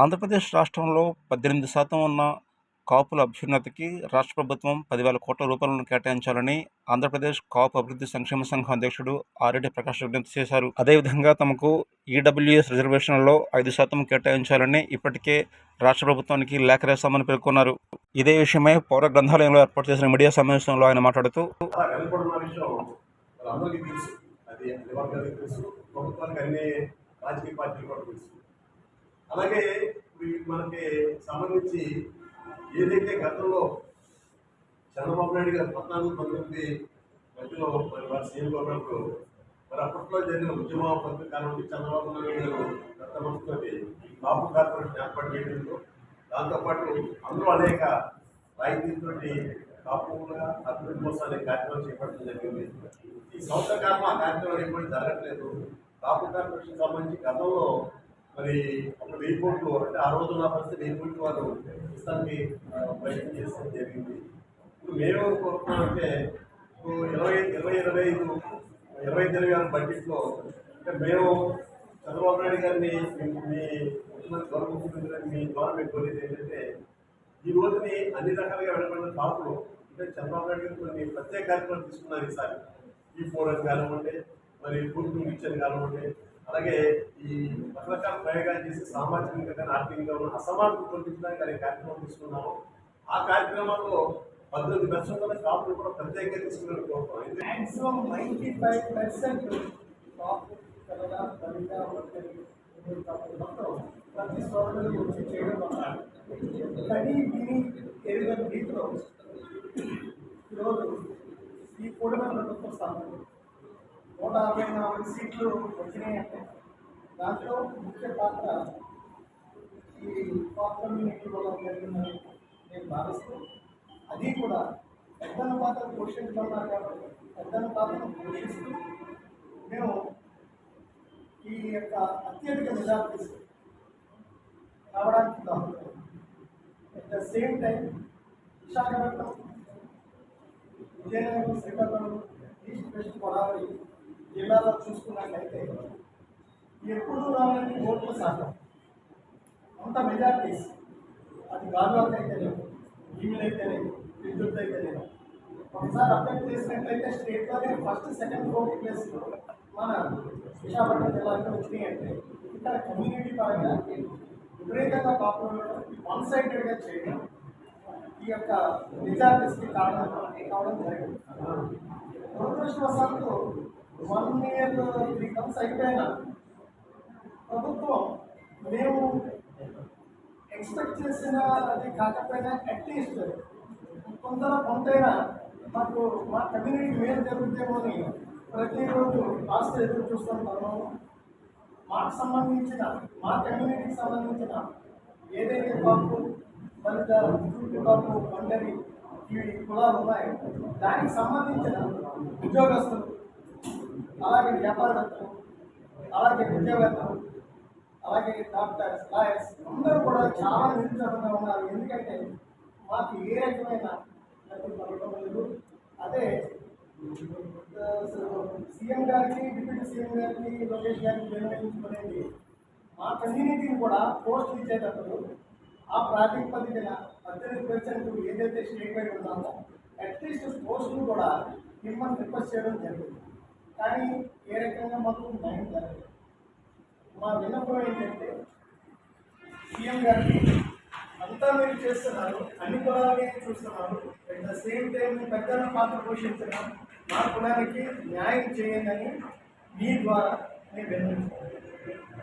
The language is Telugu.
ఆంధ్రప్రదేశ్ రాష్ట్రంలో పద్దెనిమిది శాతం ఉన్న కాపుల అభ్యున్నతికి రాష్ట్ర ప్రభుత్వం పదివేల కోట్ల రూపాయలను కేటాయించాలని ఆంధ్రప్రదేశ్ కాపు అభివృద్ధి సంక్షేమ సంఘం అధ్యక్షుడు ఆరెడ్డి ప్రకాష్ విజ్ఞప్తి చేశారు. అదేవిధంగా తమకు ఈడబ్ల్యూఎస్ రిజర్వేషన్లలో ఐదు శాతం కేటాయించాలని ఇప్పటికే రాష్ట్ర ప్రభుత్వానికి లేఖ రాశామని పేర్కొన్నారు. ఇదే విషయమై పౌర గ్రంథాలయంలో ఏర్పాటు చేసిన మీడియా సమావేశంలో ఆయన మాట్లాడుతూ అది తెలుసు. ప్రభుత్వానికి అన్ని రాజకీయ పార్టీలు కూడా తెలుసు. అలాగే మనకి సంబంధించి ఏదైతే గతంలో చంద్రబాబు నాయుడు గారు పద్నాలుగు పంతొమ్మిది మధ్యలో మరి వారు సీఎంగా ఉన్నప్పుడు మరి అప్పట్లో జరిగిన ఉద్యమ పద్ధతి నుండి చంద్రబాబు నాయుడు గారు గత మనసుతో బాబు కార్పొరేషన్ ఏర్పాటు చేయడంతో దాంతోపాటు అందరూ అనేక రాయితీతో కాపుగా అభివృద్ధి కోసం అనే కార్యక్రమం చేపట్టడం జరిగింది. ఈ సంవత్సర కాలం ఆ కార్యక్రమం ఎప్పుడు జరగట్లేదు. కాపు కార్పొరేషన్ సంబంధించి గతంలో మరి ఒక వెయ్యి కోట్లు అంటే ఆ రోజు నా పరిస్థితి వెయ్యి కోట్లు వారు ఇస్తానికి ప్రయత్నం చేసడం జరిగింది. ఇప్పుడు మేము కోరుకున్నామంటే ఇప్పుడు ఇరవై ఇరవై ఇరవై ఐదు ఇరవై ఐదు ఇరవై ఆరు బడ్జెట్లో అంటే మేము చంద్రబాబు నాయుడు గారిని మీ- ముఖ్యమంత్రి గౌరవ ముఖ్యమంత్రి గారిని మీ ద్వారా మేము కోరేది ఏంటంటే ఈ రోజుని అన్ని రకాలుగా వెళ్ళబడిన కాపులు అంటే చంద్రబాబు నాయుడు గారు కొన్ని ప్రత్యేక కార్యక్రమాలు తీసుకున్నారు ఈసారి. ఈ ఫోర్ అని కానివ్వండి మరి పూర్తి ఇచ్చని కానివ్వండి అలాగే ఈ రకరకాల ప్రయోగాలు చేసి సామాజికంగా కానీ ఆర్థికంగా ఉన్న అసమానతను తొలగించడానికి అనే కార్యక్రమం తీసుకున్నాము. ఆ కార్యక్రమాల్లో పద్దెనిమిది లక్షల షాపులు కూడా ప్రత్యేకంగా తీసుకున్నాను కోరుతున్నాం మ్యాక్సిమం నైంటీ ఫైవ్ పర్సెంట్ ప్రతి సోదరులు చేయడం వల్ల కనీ విని ఎరుగని ఈరోజు ఈ కూడా ప్రభుత్వం స్థానం నూట అరవై నాలుగు సీట్లు వచ్చినాయంటే దాంట్లో ముఖ్య పాత్ర ఈ పాత్ర కమ్యూనిటీ వల్ల జరిగిందని నేను భావిస్తూ అది కూడా పెద్దల పాత్ర పోషించుకున్నారు కాబట్టి పెద్దల పాత్రను పోషిస్తూ మేము ఈ యొక్క అత్యధిక మెజార్టీస్ రావడానికి దోహదపడింది at the same time Visakhapatnam Vizianagaram Srikakulam east west Godavari జిల్లాలో చూసుకున్నట్లయితే ఎప్పుడు రావాలని ఓట్ల శాతం. అంత మెజార్టీస్ అది గాజువాక్ అయితేనేమో ఈమెయిల్ లేదు విద్యుత్ అయితేనేమో ఒకసారి అప్డేట్ చేసినట్లయితే స్టేట్లోనే ఫస్ట్ సెకండ్ ఫోర్త్ ప్లేస్లో మన విశాఖపట్నం జిల్లాకి వచ్చినాయి అంటే ఇక్కడ కమ్యూనిటీ పరంగా విపరీతంగా పాపులర్ వన్ సైడెడ్గా చేయడం ఈ యొక్క మెజార్టీస్కి కారణం కావడం జరిగింది. దురదృష్టవశాత్తు వన్ ఇయర్ త్రీ టర్మ్స్ అయిపోయినా ప్రభుత్వం మేము ఎక్స్పెక్ట్ చేసిన అది కాకపోయినా అట్లీస్ట్ కొంత కొంతైనా మాకు మా కమ్యూనిటీ మేలు జరుగుతుందేమో అని ప్రతిరోజు ఆస్తి ఎదురు చూస్తుంటాము మాకు సంబంధించిన మా కమ్యూనిటీకి సంబంధించిన ఏదైతే బాబు దళిత బాబు పండరి ఇవి కులాలు ఉన్నాయో దానికి సంబంధించిన ఉద్యోగస్తులు అలాగే వ్యాపారవేత్తలు అలాగే విద్యావేత్తలు అలాగే డాక్టర్స్ లాయర్స్ అందరూ కూడా చాలా నిరుత్సాహంగా ఉన్నారు. ఎందుకంటే మాకు ఏ రకమైన లేదు. అదే సీఎం గారికి డిప్యూటీ సీఎం గారికి లోకేష్ గారికి నిర్ణయించుకునేది మా కమ్యూనిటీని కూడా పోస్ట్ ఇచ్చేటప్పుడు ఆ ప్రాతిపదికన పద్దెనిమిది పర్సెంట్ ఏదైతే స్టేట్ వైడ్ ఉందో అట్లీస్ట్ పోస్టులు కూడా మిమ్మల్ని రిక్వెస్ట్ చేయడం జరిగింది. కానీ ఏ రకంగా మాకు న్యాయం జరగలేదు మా విన్నపం ఏంటంటే సీఎం గారికి అంతా మీరు చేస్తున్నారు అన్ని కులాలని చూస్తున్నారు అట్ ద సేమ్ టైం పెద్దల పాత్ర పోషించిన మా కులానికి న్యాయం చేయండి అని మీ ద్వారా నేను విన్నవించుకుంటున్నాను